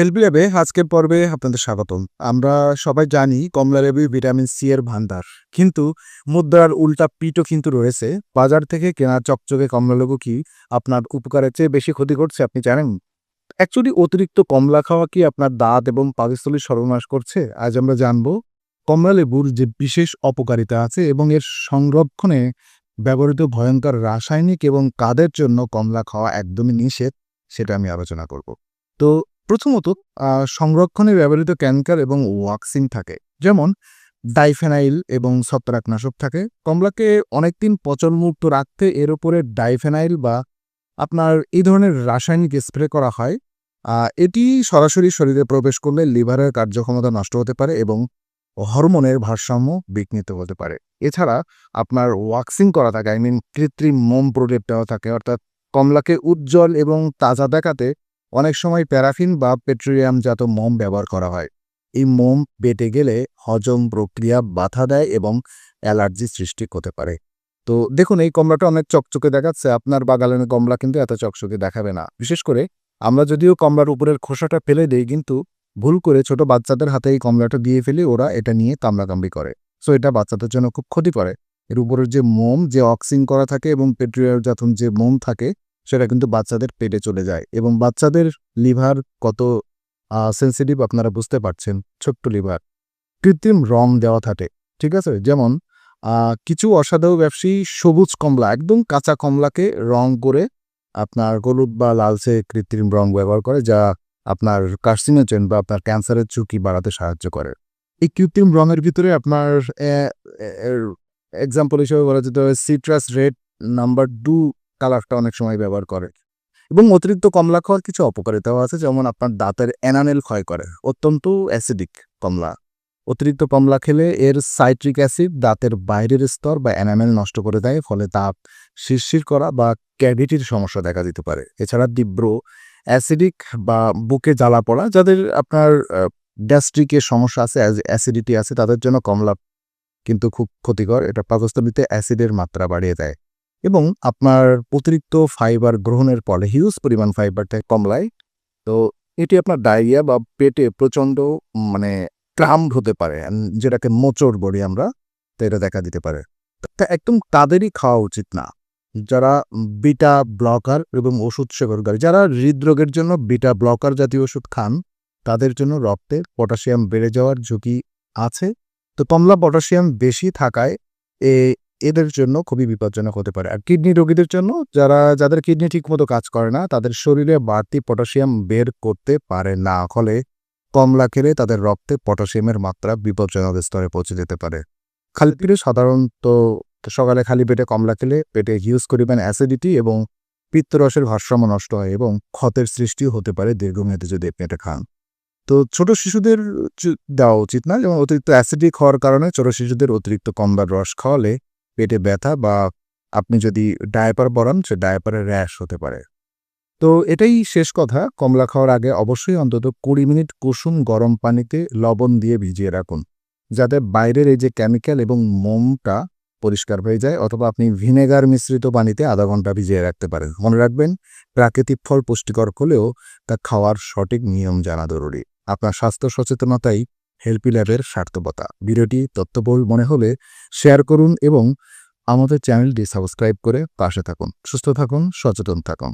হেলপি আজকের পর্বে আপনাদের স্বাগতম। আমরা সবাই জানি কমলা লেবু ভিটামিন সি এর ভান্ডার কিন্তু মুদ্রার উল্টা পিঠও কিন্তু রয়েছে। বাজার থেকে কেনা চকচকে কমলা লেবু কি আপনার উপকারের চেয়ে বেশি ক্ষতি করছে আপনি জানেন? অ্যাকচুয়ালি অতিরিক্ত কমলা খাওয়া কি আপনার দাঁত এবং পাকস্থলী সর্বনাশ করছে? আজ আমরা জানব কমলা লেবুর যে বিশেষ অপকারিতা আছে এবং এর সংরক্ষণে ব্যবহৃত ভয়ঙ্কর রাসায়নিক এবং কাদের জন্য কমলা খাওয়া একদমই নিষেধ, সেটা আমি আলোচনা করব। তো প্রথমত সংরক্ষণে ব্যবহৃত ক্যানকার এবং ওয়াক্সিন থাকে। যেমন, ডাইফেনাইল এবং ছত্রাকনাশক থাকে। কমলাকে অনেকদিন পচনমুক্ত রাখতে এর উপরে ডাইফেনাইল বা আপনার এই ধরনের রাসায়নিক স্প্রে করা হয়। এটি সরাসরি শরীরে প্রবেশ করলে লিভারের কার্যক্ষমতা নষ্ট হতে পারে এবং হরমোনের ভারসাম্য বিঘ্নিত হতে পারে। এছাড়া আপনার ওয়াক্সিং করা থাকে, আই মিন কৃত্রিম মোম প্রলেপ দেওয়া থাকে। অর্থাৎ কমলাকে উজ্জ্বল এবং তাজা দেখাতে অনেক সময় প্যারাফিন বা পেট্রোলিয়াম জাত মোম ব্যবহার করা হয়। এই মোম বেটে গেলে হজম প্রক্রিয়া বাধা দেয় এবং অ্যালার্জি সৃষ্টি হতে পারে। তো দেখুন, এই কমলাটা অনেক চকচকে দেখাচ্ছে। আপনার বাগানের কমলা কিন্তু এত চকচকে দেখাবে না। বিশেষ করে আমরা যদিও কমলার উপরের খোসাটা ফেলে দেই, কিন্তু ভুল করে ছোট বাচ্চাদের হাতে এই কমলাটা দিয়ে ফেলে ওরা এটা নিয়ে কামড়াকামড়ি করে। সো এটা বাচ্চাদের জন্য খুব ক্ষতি করে। এর উপরের যে মোম, যে অক্সিং করা থাকে এবং পেট্রোলিয়াম জাতুন যে মোম থাকে সেটা কিন্তু বাচ্চাদের পেটে চলে যায় এবং বাচ্চাদের লিভার কত সেন্সিটিভ আপনারা বুঝতে পারছেন, ছোট্ট লিভার। কৃত্রিম রং দেওয়া থাকে, ঠিক আছে? যেমন কিছু অসাধু ব্যবসায়ী সবুজ কমলা, একদম কাঁচা কমলাকে রং করে আপনার হলুদ বা লালচে কৃত্রিম রং ব্যবহার করে, যা আপনার কার্সিনোজেন বা আপনার ক্যান্সারের ঝুঁকি বাড়াতে সাহায্য করে। এই কৃত্রিম রঙের ভিতরে আপনার এক্সাম্পল হিসেবে বলা যেতে হবে সিট্রাস রেড নাম্বার টু কালারটা অনেক সময় ব্যবহার করে। এবং অতিরিক্ত কমলা খাওয়ার কিছু অপকারিতাও আছে, যেমন আপনার দাঁতের এনানেল ক্ষয় করে, অত্যন্ত অ্যাসিডিক কমলা। অতিরিক্ত কমলা খেলে এর সাইট্রিক অ্যাসিড দাঁতের বাইরের স্তর বা এনামেল নষ্ট করে দেয়, ফলে দাঁত শিরশির করা বা ক্যাভিটির সমস্যা দেখা দিতে পারে। এছাড়া তীব্র অ্যাসিডিক বা বুকে জ্বালা পড়া, যাদের আপনার গ্যাস্ট্রিকের সমস্যা আছে অ্যাসিডিটি আছে, তাদের জন্য কমলা কিন্তু খুব ক্ষতিকর। এটা পাকস্থলিতে অ্যাসিডের মাত্রা বাড়িয়ে দেয়। এবং আপনার অতিরিক্ত ফাইবার গ্রহণের ফলে হিউজ পরিমাণ ফাইবারটা কমলায়। তো এটি আপনার ডায়রিয়া বা পেটে প্রচণ্ড মানে ক্রাম হতে পারে যেটাকে মোচড় বলি আমরা, তো এটা দেখা দিতে পারে। তা একদম তাদেরই খাওয়া উচিত না। যারা বিটা ব্লকার এবং ওষুধ সেবনকারী, যারা হৃদরোগের জন্য বিটা ব্লকার জাতীয় ওষুধ খান, তাদের জন্য রক্তে পটাশিয়াম বেড়ে যাওয়ার ঝুঁকি আছে। তো কমলা পটাশিয়াম বেশি থাকায়, এ এদের জন্য খুবই বিপজ্জনক হতে পারে। আর কিডনি রোগীদের জন্য যারা, যাদের কিডনি ঠিকমতো কাজ করে না, তাদের শরীরে বাড়তি পটাশিয়াম বের করতে পারে না। ফলে কমলা খেলে তাদের রক্তে পটাশিয়ামের মাত্রা বিপজ্জনক স্তরে পৌঁছে যেতে পারে। খালি পেটে সাধারণত সকালে খালি পেটে কমলা খেলে পেটে হিউজ পরিমাণ অ্যাসিডিটি এবং পিত্তরসের ভারসাম্য নষ্ট হয় এবং ক্ষতের সৃষ্টিও হতে পারে দীর্ঘমেয়াদে যদি আপনি এটা খান। তো ছোট শিশুদের দেওয়া উচিত না। যেমন অতিরিক্ত অ্যাসিডিক হওয়ার কারণে ছোট শিশুদের অতিরিক্ত কমলার রস খাওয়ালে পেটে ব্যথা বা আপনি যদি ডায়াপার পরান, সে ডায়াপারে র্যাশ হতে পারে। তো এটাই শেষ কথা। কমলা খাওয়ার আগে অবশ্যই অন্তত কুড়ি মিনিট কুসুম গরম পানিতে লবণ দিয়ে ভিজিয়ে রাখুন। যাতে বাইরের এই যে কেমিক্যাল এবং মোমটা পরিষ্কার হয়ে যায়, অথবা আপনি ভিনেগার মিশ্রিত পানিতে আধা ঘণ্টা ভিজিয়ে রাখতে পারেন। মনে রাখবেন, প্রাকৃতিক ফল পুষ্টিকর হলেও তা খাওয়ার সঠিক নিয়ম জানা জরুরি। আপনার স্বাস্থ্য সচেতনতাই হেল্পি ল্যাবের সার্থকতা। ভিডিওটি তথ্যবহুল মনে হলে শেয়ার করুন এবং আমাদের চ্যানেলটি সাবস্ক্রাইব করে পাশে থাকুন। সুস্থ থাকুন, সচেতন থাকুন।